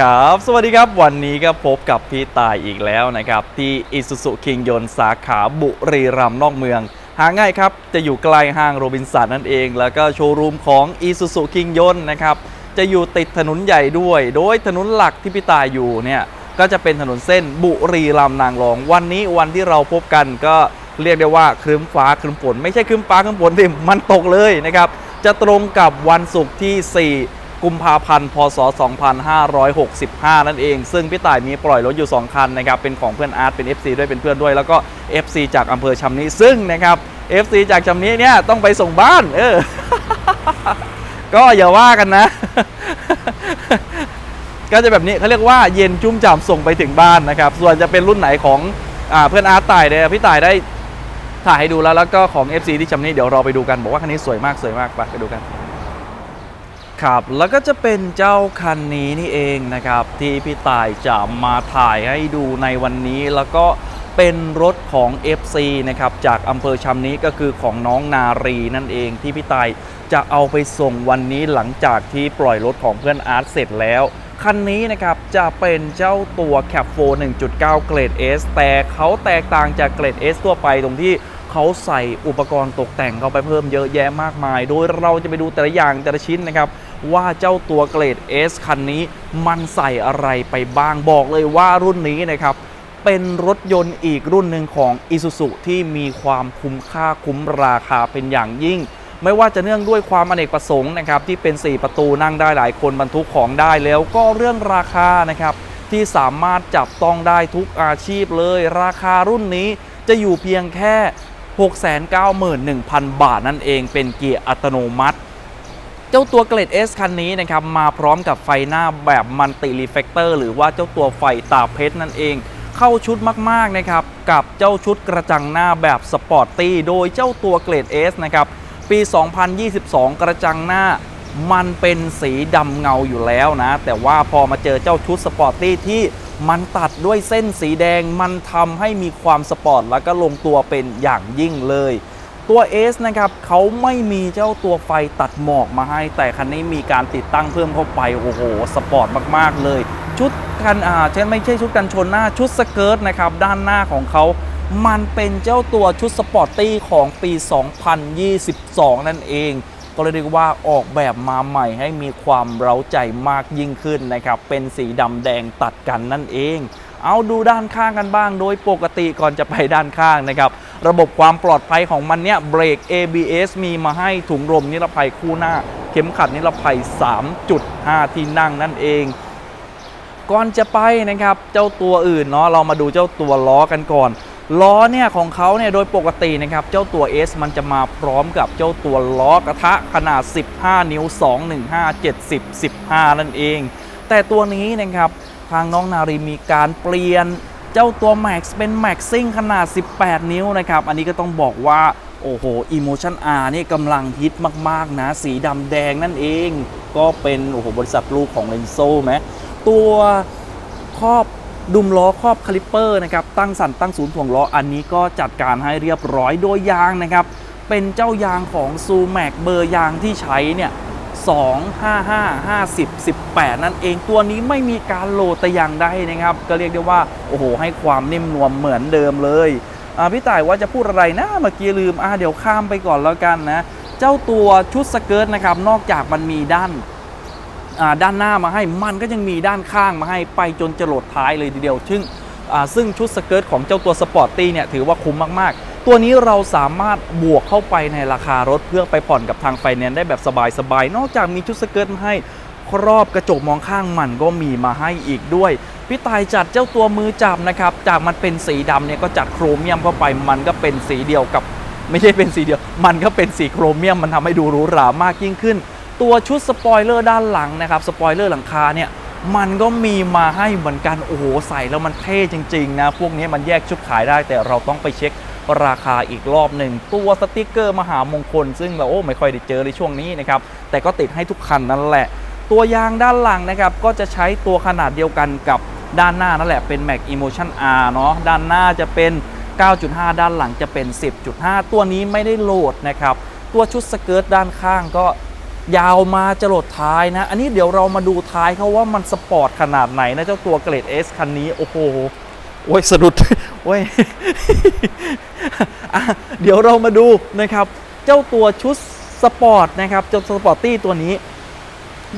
ครับ สวัสดีครับ วันนี้ก็พบกับพี่ตายอีกแล้วนะครับ ที่อิสุสุคิงยนสาขาบุรีรัมย์นอกเมือง หาง่ายครับ จะอยู่ใกล้ห้างโรบินสันนั่นเอง แล้วก็โชว์รูมของอิสุสุคิงยนนะครับ จะอยู่ติดถนนใหญ่ด้วย โดยถนนหลักที่พี่ตายอยู่เนี่ย ก็จะเป็นถนนเส้นบุรีรัมย์นางรอง วันนี้วันที่เราพบกันก็เรียกได้ว่าครึ้มฟ้าครึ้มฝนไม่ใช่ครึ้มฟ้าครึ้มฝนสิมันตกเลยนะครับจะตรงกับวันศุกร์ที่ 4 กุมภาพันธ์ พศ 2565 นั่นเอง ซึ่งพี่ต่ายมีปล่อยรถอยู่ 2 คันนะครับ เป็นของเพื่อนอาร์ต เป็น FC ด้วย เป็นเพื่อนด้วย แล้วก็ FC จากอำเภอชำนี้ซึ่งนะครับ FC จากชำนี้เนี่ยต้องไปส่งบ้าน เออ ก็อย่าว่ากันนะ ก็จะแบบนี้เขาเรียกว่าเย็นจุ่มจ่ำส่งไปถึงบ้านนะครับ ส่วนจะเป็นรุ่นไหนของอเพื่อนอาร์ตต่ายเนี่ยพี่ต่ายได้ถ่ายให้ดูแล้วแล้วก็ของ FC ที่ชำนี้เดี๋ยวราไปดูกันบอกว่าคันนี้สวยมากสวยมากไปไปดูกัน ครับ แล้วก็จะเป็นเจ้าคันนี้นี่เองนะครับ ที่พี่ต่ายจะมาถ่ายให้ดูในวันนี้แล้วก็เป็นรถของ FC นะครับจากอำเภอชำนี้ก็คือของน้องนารีนั่นเองที่พี่ต่ายจะเอาไปส่งวันนี้หลังจากที่ปล่อยรถของเพื่อนอาร์ตเสร็จแล้ว คันนี้นะครับจะเป็นเจ้าตัว c a p 4 1.9 เกรด S แต่เขาแตกต่างจากเกรด S ทั่วไปตรงที่เขาใส่อุปกรณ์ตกแต่งเข้าไปเพิ่มเยอะแยะมากมาย โดยเราจะไปดูแต่ละอย่างแต่ละชิ้นนะครับ ว่าเจ้าตัวเกรด S คันนี้มันใส่อะไรไปบ้างบอกเลยว่ารุ่นนี้นะครับเป็นรถยนต์อีกรุ่นหนึ่งของ Isuzu ที่มีความคุ้มค่าคุ้มราคาเป็นอย่างยิ่ง ไม่ว่าจะเนื่องด้วยความอเนกประสงค์นะครับที่เป็น 4 ประตูนั่งได้หลายคนบรรทุกของได้แล้วก็เรื่องราคานะครับที่สามารถจับต้องได้ทุกอาชีพเลย ราคารุ่นนี้จะอยู่เพียงแค่ 691,000 บาทนั่นเองเป็นเกียร์อัตโนมัติ เจ้าตัวเกรด S คันนี้นะครับมาพร้อมกับไฟหน้าแบบมันติรีเฟกเตอร์หรือว่าเจ้าตัวไฟตาเพชรนั่นเอง เข้าชุดมากๆนะครับกับเจ้าชุดกระจังหน้าแบบสปอร์ตตี้โดยเจ้าตัวเกรด S นะครับปี 2022 กระจังหน้ามันเป็นสีดำเงาอยู่แล้วนะ แต่ว่าพอมาเจอเจ้าชุดสปอร์ตตี้ที่มันตัดด้วยเส้นสีแดงมันทำให้มีความสปอร์ตแล้วก็ลงตัวเป็นอย่างยิ่งเลย ตัว S นะครับเขาไม่มีเจ้าตัวไฟตัดหมอกมาให้ แต่คันนี้มีการติดตั้งเพิ่มเข้าไป โอ้โห สปอร์ตมาก ๆ เลย ชุดกันอ่าเช่นไม่ใช่ชุดกันชนหน้าชุดสเกิร์ตนะครับ ด้านหน้าของเขา มันเป็นเจ้าตัวชุดสปอร์ตตี้ของปี 2022 นั่นเอง ก็เลยเรียกว่าออกแบบมาใหม่ให้มีความเร้าใจมากยิ่งขึ้นนะครับ เป็นสีดำแดงตัดกันนั่นเอง เอาดูด้านข้างกันบ้าง โดยปกติก่อนจะไปด้านข้างนะครับ ระบบความปลอดภัยของมันเนี่ยเบรก ABS มีมาให้ถุงลมนิรภัยคู่หน้า เข็มขัดนิรภัย 3.5 ที่นั่งนั่นเองก่อนจะไปนะครับเจ้าตัวอื่นเนาะเรามาดูเจ้าตัวล้อกันก่อน ล้อเนี่ยของเขาเนี่ยโดยปกตินะครับเจ้าตัว S มันจะมาพร้อมกับเจ้าตัวล้อกระทะขนาด 15 นิ้ว 215 70 15 นั่นเอง แต่ตัวนี้นะครับ ทางน้องนารีมีการเปลี่ยน เจ้าตัว Max เป็น Max ซิ่งขนาด 18 นิ้วนะครับ อันนี้ก็ต้องบอกว่า โอ้โห Emotion R นี่กำลังฮิตมาก ๆ นะ สีดำแดงนั่นเอง ก็เป็น โอ้โห บริษัทลูกของ Renzo ไหมตัวครอบดุมล้อครอบคาลิปเปอร์นะครับ ตั้งสันตั้งศูนย์ถ่วงล้ออันนี้ก็จัดการให้เรียบร้อยโดยยางนะครับ เป็นเจ้ายางของซูแม็กเบอร์ยางที่ใช้เนี่ย 2 5 5 50 18 นั่นเองตัวนี้ไม่มีการโหลดแต่อย่างใดนะครับ ก็เรียกได้ว่า โอ้โห ให้ความนิ่มนวลเหมือนเดิมเลยพี่ต่ายว่าจะพูดอะไรนะเมื่อกี้ลืมอ่าเดี๋ยวข้ามไปก่อนแล้วกันนะ เจ้าตัวชุดสเกิร์ตนะครับ นอกจากมันมีด้านด้านหน้ามาให้มันก็ยังมีด้านข้างมาให้ไปจนจะโหลดท้ายเลยทีเดียว ซึ่งซึ่งชุดสเกิร์ตของเจ้าตัวสปอร์ตตี้เนี่ยถือว่าคุ้มมากๆ ตัวนี้เราสามารถบวกเข้าไปในราคารถเพื่อไปผ่อนกับทางไฟแนนซ์ได้แบบสบายๆ นอกจากมีชุดสเกิร์ตมาให้ครอบกระจกมองข้างมันก็มีมาให้อีกด้วย พี่ตายจัดเจ้าตัวมือจับนะครับ จากมันเป็นสีดำเนี่ยก็จัดโครเมียมเข้าไปมันก็เป็นสีเดียวกับ ไม่ใช่เป็นสีเดียว มันก็เป็นสีโครเมียมมันทำให้ดูหรูหรามากยิ่งขึ้น ตัวชุดสปอยเลอร์ด้านหลังนะครับสปอยเลอร์หลังคาเนี่ยมันก็มีมาให้เหมือนกันโอ้โหใส่แล้วมันเท่จริงๆนะพวกนี้มันแยกชุดขายได้แต่เราต้องไปเช็ค ราคาอีกรอบหนึ่งตัวสติกเกอร์มหามงคล ซึ่งเราโอ้ไม่ค่อยได้เจอในช่วงนี้นะครับแต่ก็ติดให้ทุกคันนั่นแหละ ตัวยางด้านหลังนะครับก็จะใช้ตัวขนาดเดียวกันกับด้านหน้านั่นแหละเป็น Mac Emotion R เนาะด้านหน้าจะเป็น 9.5 ด้านหลังจะเป็น 10.5 ตัวนี้ไม่ได้โหลดนะครับตัวชุดสเกิร์ตด้านข้างก็ยาวมาจรดท้ายนะ อันนี้เดี๋ยวเรามาดูท้ายเขาว่ามันสปอร์ตขนาดไหนนะเจ้าตัวเกรด S คันนี้ โอ้โห โอ้ยสะดุดโอ้ยอเดี๋ยวเรามาดูนะครับ เจ้าตัวชุดสปอร์ตนะครับเจ้าสปอร์ตตี้ตัวนี้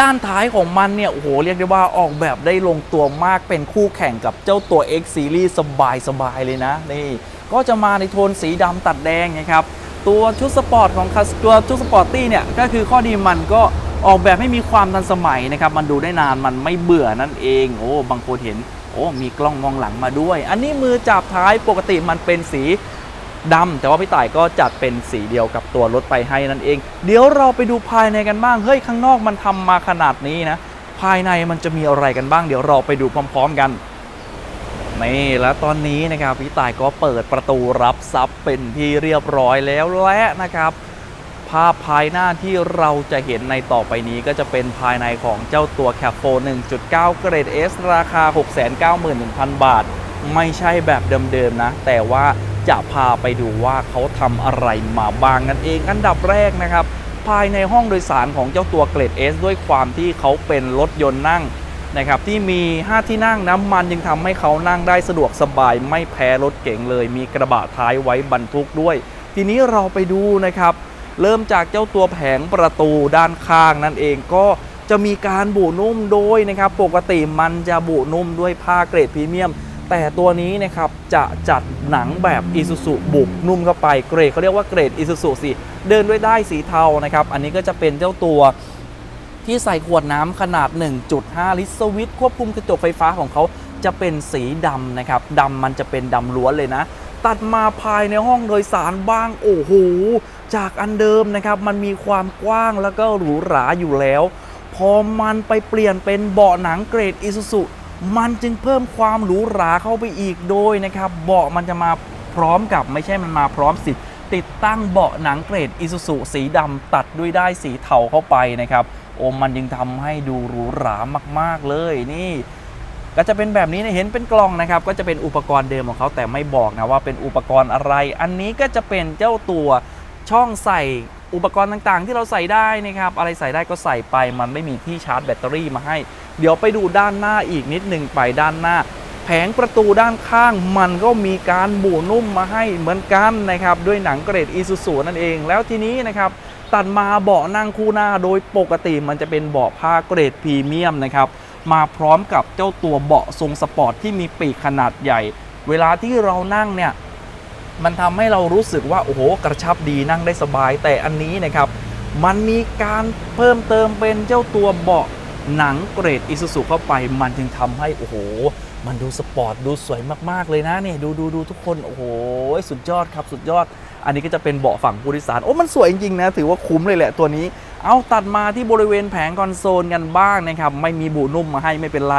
ด้านท้ายของมันเนี่ย โอ้โห เรียกได้ว่าออกแบบได้ลงตัวมากเป็นคู่แข่งกับเจ้าตัว X Series สบายสบายๆเลยนะ นี่ ก็จะมาในโทนสีดำตัดแดงนะครับ ตัวชุดสปอร์ตของคัสตัวชุดสปอร์ตตี้เนี่ย ก็คือข้อดีมันก็ออกแบบให้มีความทันสมัยนะครับ มันดูได้นานมันไม่เบื่อนั่นเอง โอ้บางคนเห็น โอ้มีกล้องมองหลังมาด้วย อันนี้มือจับท้ายปกติมันเป็นสีดำแต่ว่าพี่ต่ายก็จัดเป็นสีเดียวกับตัวรถไปให้นั่นเอง เดี๋ยวเราไปดูภายในกันบ้าง เฮ้ยข้างนอกมันทำมาขนาดนี้นะ ภายในมันจะมีอะไรกันบ้าง เดี๋ยวเราไปดูพร้อม ๆกันนี่แล้วตอนนี้นะครับพี่ต่ายก็เปิดประตูรับซับเป็นที่เรียบร้อยแล้วและนะครับ ภาพภายหน้าที่เราจะเห็นในต่อไปนี้ก็จะเป็นภายในของเจ้าตัว c a p 4 1.9 เกรด S ราคา 691,000 บาท ไม่ใช่แบบเดิมๆนะ แต่ว่าจะพาไปดูว่าเขาทำอะไรมาบ้างนั่นเองอันดับแรกนะครับ ภายในห้องโดยสารของเจ้าตัวเกรด S ด้วยความที่เขาเป็นรถยนต์นั่งนะครับที่มี 5 ที่นั่งน้ำมันยังทำให้เขานั่งได้สะดวกสบายไม่แพ้รถเก๋งเลย มีกระบะท้ายไว้บรรทุกด้วย ทีนี้เราไปดูนะครับ เริ่มจากเจ้าตัวแผงประตูด้านข้างนั่นเองก็จะมีการบุนุ่มโดยนะครับ ปกติมันจะบุนุ่มด้วยผ้าเกรดพรีเมียม แต่ตัวนี้นะครับจะจัดหนังแบบอิซูซุบุกนุ่มเข้าไปเกรดเขาเรียกว่าเกรดอิซูซุสิเดินด้วยได้สีเทานะครับ อันนี้ก็จะเป็นเจ้าตัวที่ใส่ขวดน้ำขนาด 1.5 ลิตรสวิตควบคุมกระจกไฟฟ้าของเขาจะเป็นสีดำนะครับดำมันจะเป็นดำล้วนเลยนะ ตัดมาภายในห้องโดยสารบ้างโอ้โหจากอันเดิมนะครับ มันมีความกว้างแล้วก็หรูหราอยู่แล้ว พอมันไปเปลี่ยนเป็นเบาะหนังเกรดอิซูซุมันจึงเพิ่มความหรูหราเข้าไปอีกโดยนะครับเบาะมันจะมาพร้อมกับไม่ใช่มันมาพร้อมสิติดตั้งเบาะหนังเกรดอิซูซุสีดำตัดด้วยได้สีเทาเข้าไปนะครับโอ้มันยังทำให้ดูหรูหรามาก ๆ เลยนี่ ก็จะเป็นแบบนี้นะเห็นเป็นกล่องนะครับ ก็จะเป็นอุปกรณ์เดิมของเขาแต่ไม่บอกนะว่าเป็นอุปกรณ์อะไร อันนี้ก็จะเป็นเจ้าตัวช่องใส่อุปกรณ์ต่างๆ ที่เราใส่ได้นะครับ อะไรใส่ได้ก็ใส่ไป มันไม่มีที่ชาร์จแบตเตอรี่มาให้ เดี๋ยวไปดูด้านหน้าอีกนิดหนึ่งไปด้านหน้า แผงประตูด้านข้างมันก็มีการบูนุ่มมาให้เหมือนกันนะครับ ด้วยหนังเกรดอีซูซูนั่นเอง แล้วทีนี้นะครับตัดมาเบาะนั่งคู่หน้าโดยปกติมันจะเป็นเบาะผ้าเกรดพรีเมียมนะครับ มาพร้อมกับเจ้าตัวเบาะทรงสปอร์ตที่มีปีกขนาดใหญ่ เวลาที่เรานั่งเนี่ยมันทำให้เรารู้สึกว่าโอ้โหกระชับดีนั่งได้สบายแต่อันนี้นะครับมันมีการเพิ่มเติมเป็นเจ้าตัวเบาะหนังเกรดอิซูซุเข้าไป มันจึงทำให้โอ้โห มันดูสปอร์ตดูสวยมากๆเลยนะเนี่ยดูดูดูทุกคนโอ้โหสุดยอดครับสุดยอด อันนี้ก็จะเป็นเบาะฝั่งผู้โดยสารโอ้มันสวยจริงๆนะถือว่าคุ้มเลยแหละตัวนี้ เอาตัดมาที่บริเวณแผงคอนโซลกันบ้างนะครับ ไม่มีบูนุ่มมาให้ไม่เป็นไร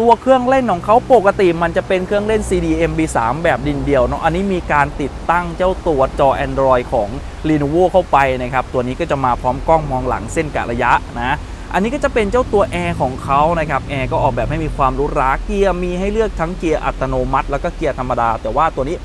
ตัวเครื่องเล่นของเขาปกติมันจะเป็นเครื่องเล่น CD MP3 แบบดินเดียวเนาะอันนี้มีการติดตั้งเจ้าตัวจอ Android ของ Lenovo เข้าไปนะครับ ตัวนี้ก็จะมาพร้อมกล้องมองหลังเส้นกะระยะนะอันนี้ก็จะเป็นเจ้าตัวแอร์ของเขานะครับแอร์ก็ออกแบบให้มีความรู้ราเกียร์มีให้เลือกทั้งเกียร์อัตโนมัติ แล้วก็เกียร์ธรรมดา แต่ว่าตัวนี้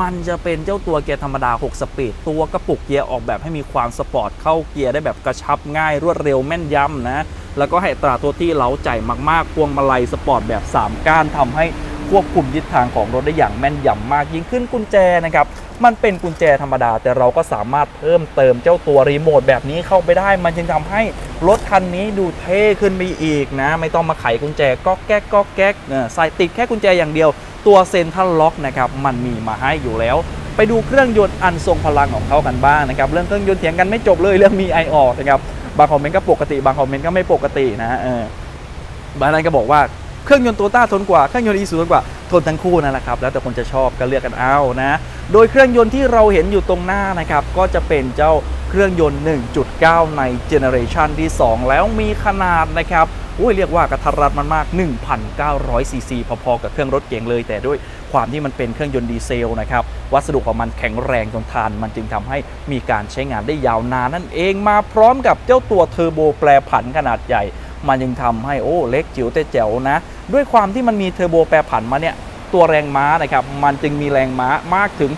มันจะเป็นเจ้าตัวเกียร์ธรรมดา 6 สปีด ตัวกระปุกเกียร์ออกแบบให้มีความสปอร์ตเข้าเกียร์ได้แบบกระชับง่ายรวดเร็วแม่นยำนะ แล้วก็ให้ตราตัวที่เล้าใจมากๆ พวงมาลัยสปอร์ตแบบ 3 ก้านทำให้ควบคุมทิศทางของรถได้อย่างแม่นยำมากยิ่งขึ้นกุญแจนะครับมันเป็นกุญแจธรรมดา แต่เราก็สามารถเพิ่มเติมเจ้าตัวรีโมทแบบนี้เข้าไปได้ มันจึงทำให้รถคันนี้ดูเท่ขึ้นไปอีกนะ ไม่ต้องมาไขกุญแจก็แก๊กก็แก๊กเออใส่ติดแค่กุญแจอย่างเดียว ตัวเซนทรัลล็อกนะครับมันมีมาให้อยู่แล้ว ไปดูเครื่องยนต์อันทรงพลังของเขากันบ้างนะครับเรื่องเครื่องยนต์เถียงกันไม่จบเลยเรื่องมีไอออกนะครับบางคอมเมนต์ก็ปกติ บางคอมเมนต์ก็ไม่ปกตินะเออบางนั้นก็บอกว่าเครื่องยนต์โตต้าทนกว่าเครื่องยนต์อีซูทนกว่าทนทั้งคู่นั่นแหละครับแล้วแต่คนจะชอบก็เลือกกันเอานะ โดยเครื่องยนต์ที่เราเห็นอยู่ตรงหน้านะครับก็จะเป็นเจ้าเครื่องยนต์ 1.9 ในเจเนอเรชันที่ 2 แล้วมีขนาดนะครับ อ้ยเรียกว่ากระทัดรัดมันมาก 1,900ซีซีพอๆกับเครื่องรถเก๋งเลย แต่ด้วยความที่มันเป็นเครื่องยนต์ดีเซลนะครับวัสดุของมันแข็งแรงทนทาน มันจึงทำให้มีการใช้งานได้ยาวนานนั่นเองมาพร้อมกับเจ้าตัวเทอร์โบแปรผันขนาดใหญ่ มันยังทำให้โอ้เล็กจิ๋วแต่แจ๋วนะ ด้วยความที่มันมีเทอร์โบแปรผันมาเนี่ยตัวแรงม้านะครับมันจึงมีแรงม้ามากถึง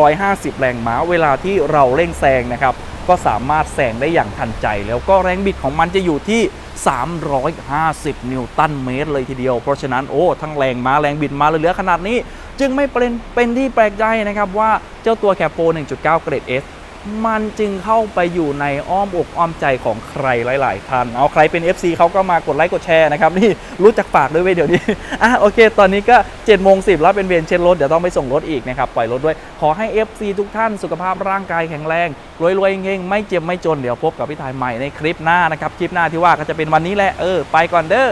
150 แรงม้า เวลาที่เราเร่งแซงนะครับ ก็สามารถแซงได้อย่างทันใจ แล้วก็แรงบิดของมันจะอยู่ที่ 350 นิวตันเมตรเลยทีเดียว เพราะฉะนั้นโอ้ทั้งแรงมาแรงบิดมาเหลือขนาดนี้ จึงไม่เป็นเป็นที่แปลกใจนะครับว่าเจ้าตัวแคปโป1.9 เกรด S มันจึงเข้าไปอยู่ในอ้อมอกอ้อมใจของใครหลาย ๆ ท่าน เอาใครเป็น FC เขาก็มากดไลค์กดแชร์นะครับ นี่รู้จักปากด้วยเว้ยเดี๋ยวนี้ อะโอเค ตอนนี้ก็7โมง10แล้วเป็นเวรเช็ดรถ เดี๋ยวต้องไปส่งรถอีกนะครับ ปล่อยรถด้วย ขอให้ FC ทุกท่านสุขภาพร่างกายแข็งแรง รวย ๆ เฮงๆ ไม่เจ็บไม่จน เดี๋ยวพบกับพี่ทายใหม่ในคลิปหน้านะครับ คลิปหน้าที่ว่าก็จะเป็นวันนี้แหละ เออ ไปก่อนเด้อ